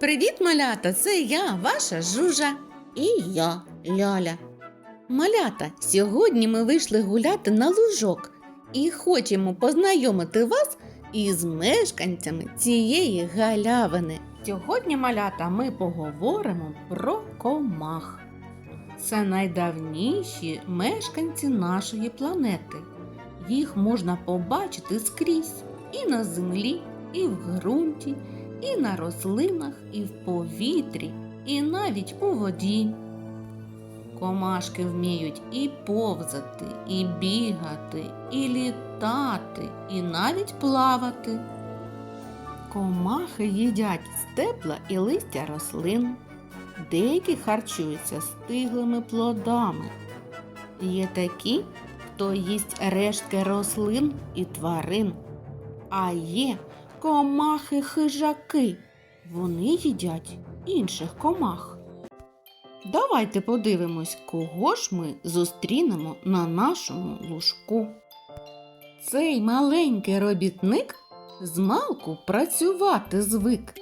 Привіт, малята! Це я, ваша жужа. І я, Ляля. Малята, сьогодні ми вийшли гуляти на лужок і хочемо познайомити вас із мешканцями цієї галявини. Сьогодні, малята, ми поговоримо про комах. Це найдавніші мешканці нашої планети. Їх можна побачити скрізь і на землі, і в ґрунті, і на рослинах, і в повітрі, і навіть у воді. Комашки вміють і повзати, і бігати, і літати, і навіть плавати. Комахи їдять стебла і листя рослин. Деякі харчуються стиглими плодами. Є такі, хто їсть рештки рослин і тварин. А є комахи-хижаки. Вони їдять інших комах. Давайте подивимось, кого ж ми зустрінемо на нашому лужку. Цей маленький робітник змалку працювати звик.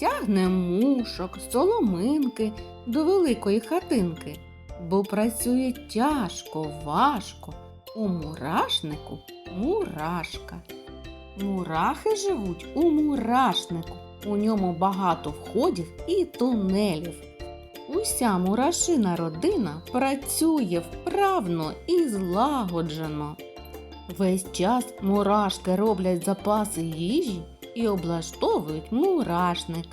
Тягне мушок, соломинки до великої хатинки, бо працює тяжко, важко. У мурашнику мурашка. Мурахи живуть у мурашнику. У ньому багато входів і тунелів. Уся мурашина родина працює вправно і злагоджено. Весь час мурашки роблять запаси їжі і облаштовують мурашник.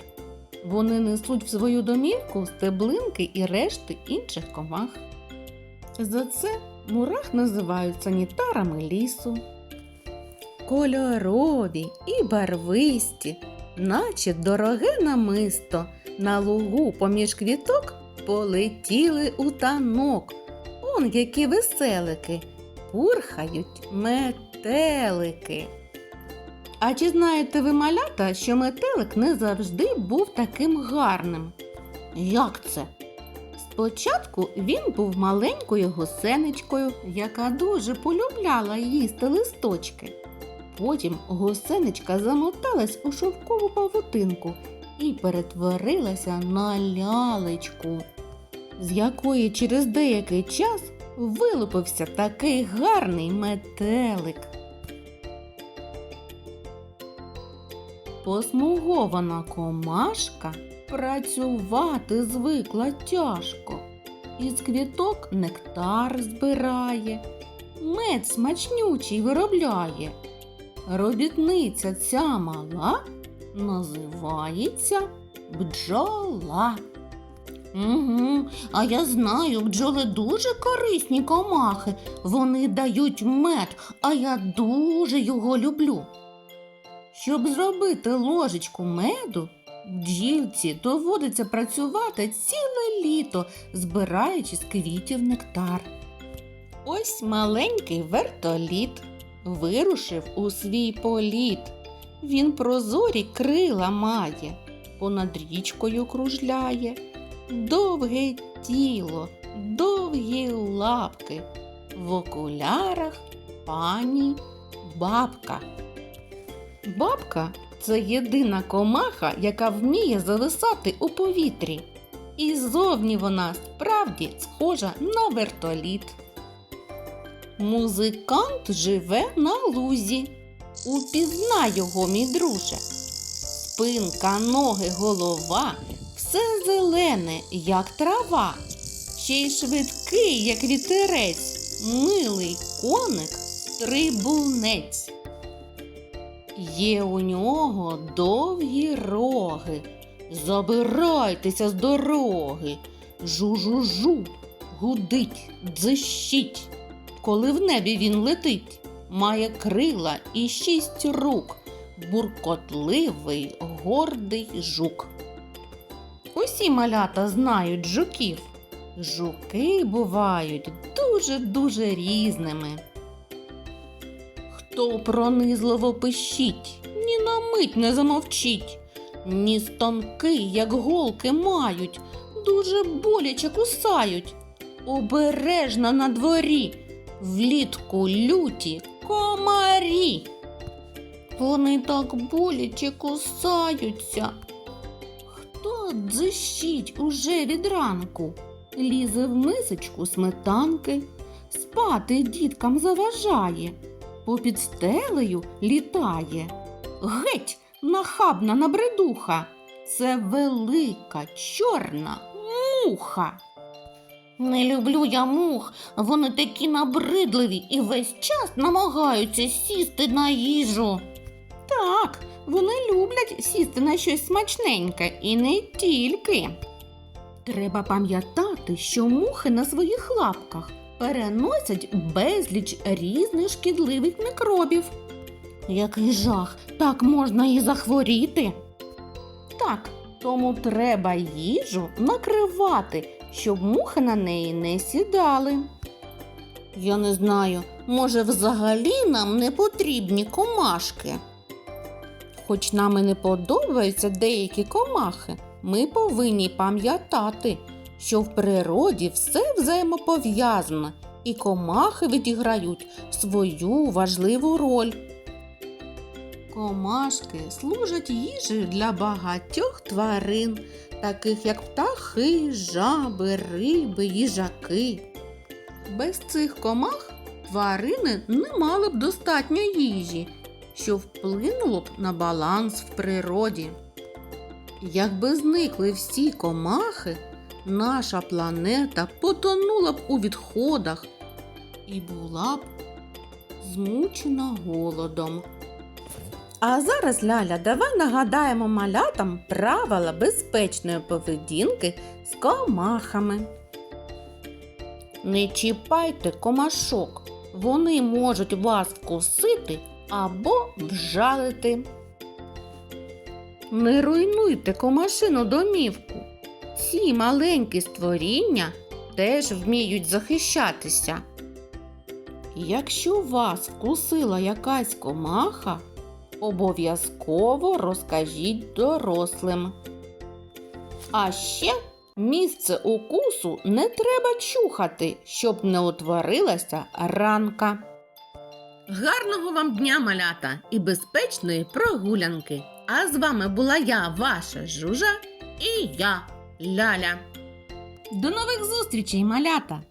Вони несуть в свою домівку стеблинки і решти інших комах. За це мурах називають санітарами лісу. Кольорові і барвисті, наче дороге намисто, на лугу поміж квіток полетіли у танок. Он які веселики, пурхають метелики. А чи знаєте ви, малята, що метелик не завжди був таким гарним? Як це? Спочатку він був маленькою гусеничкою, яка дуже полюбляла їсти листочки. Потім гусеничка замоталась у шовкову павутинку і перетворилася на лялечку, з якої через деякий час вилупився такий гарний метелик. Посмугована комашка працювати звикла тяжко. Із квіток нектар збирає, мед смачнючий виробляє. Робітниця ця мала називається бджола. Угу, а я знаю, бджоли дуже корисні комахи. Вони дають мед, а я дуже його люблю. Щоб зробити ложечку меду, бджілці доводиться працювати ціле літо, збираючи з квітів нектар. Ось маленький вертоліт вирушив у свій політ. Він прозорі крила має, понад річкою кружляє, довге тіло, довгі лапки, в окулярах пані бабка. Бабка це єдина комаха, яка вміє зависати у повітрі. І зовні вона справді схожа на вертоліт. Музикант живе на лузі. Упізнай його, мій друже. Спинка, ноги, голова, все зелене, як трава, ще й швидкий, як вітерець, милий коник, стрибунець. Є у нього довгі роги. Забирайтеся з дороги. Жу-жу-жу, гудить, дзищить. Коли в небі він летить, має крила і шість рук, буркотливий, гордий жук. Усі малята знають жуків. Жуки бувають дуже-дуже різними. Хто пронизливо пищить, ні на мить не замовчить, ні стонки, як голки мають, дуже боляче кусають. Обережно на дворі, влітку люті комарі. Вони так боляче кусаються. Хто дзищить уже від ранку, лізе в мисочку сметанки, спати діткам заважає, попід стелею літає. Геть, нахабна набридуха, це велика чорна муха. Не люблю я мух, вони такі набридливі і весь час намагаються сісти на їжу. Так, вони люблять сісти на щось смачненьке і не тільки. Треба пам'ятати, що мухи на своїх лапках переносять безліч різних шкідливих мікробів. Який жах, так можна і захворіти. Так, тому треба їжу накривати, щоб мухи на неї не сідали. Я не знаю, може, взагалі нам не потрібні комашки. Хоч нам і не подобаються деякі комахи, ми повинні пам'ятати, що в природі все взаємопов'язано, і комахи відіграють свою важливу роль. Комашки служать їжею для багатьох тварин, таких як птахи, жаби, риби, їжаки. Без цих комах тварини не мали б достатньо їжі, що вплинуло б на баланс в природі. Якби зникли всі комахи, наша планета потонула б у відходах і була б змучена голодом. А зараз, Ляля, давай нагадаємо малятам правила безпечної поведінки з комахами. Не чіпайте комашок, вони можуть вас вкусити або вжалити. Не руйнуйте комашину домівку. Ці маленькі створіння теж вміють захищатися. Якщо вас вкусила якась комаха, обов'язково розкажіть дорослим. А ще місце укусу не треба чухати, щоб не утворилася ранка. Гарного вам дня, малята, і безпечної прогулянки! А з вами була я, ваша жужа, і я, Ляля. До нових зустрічей, малята!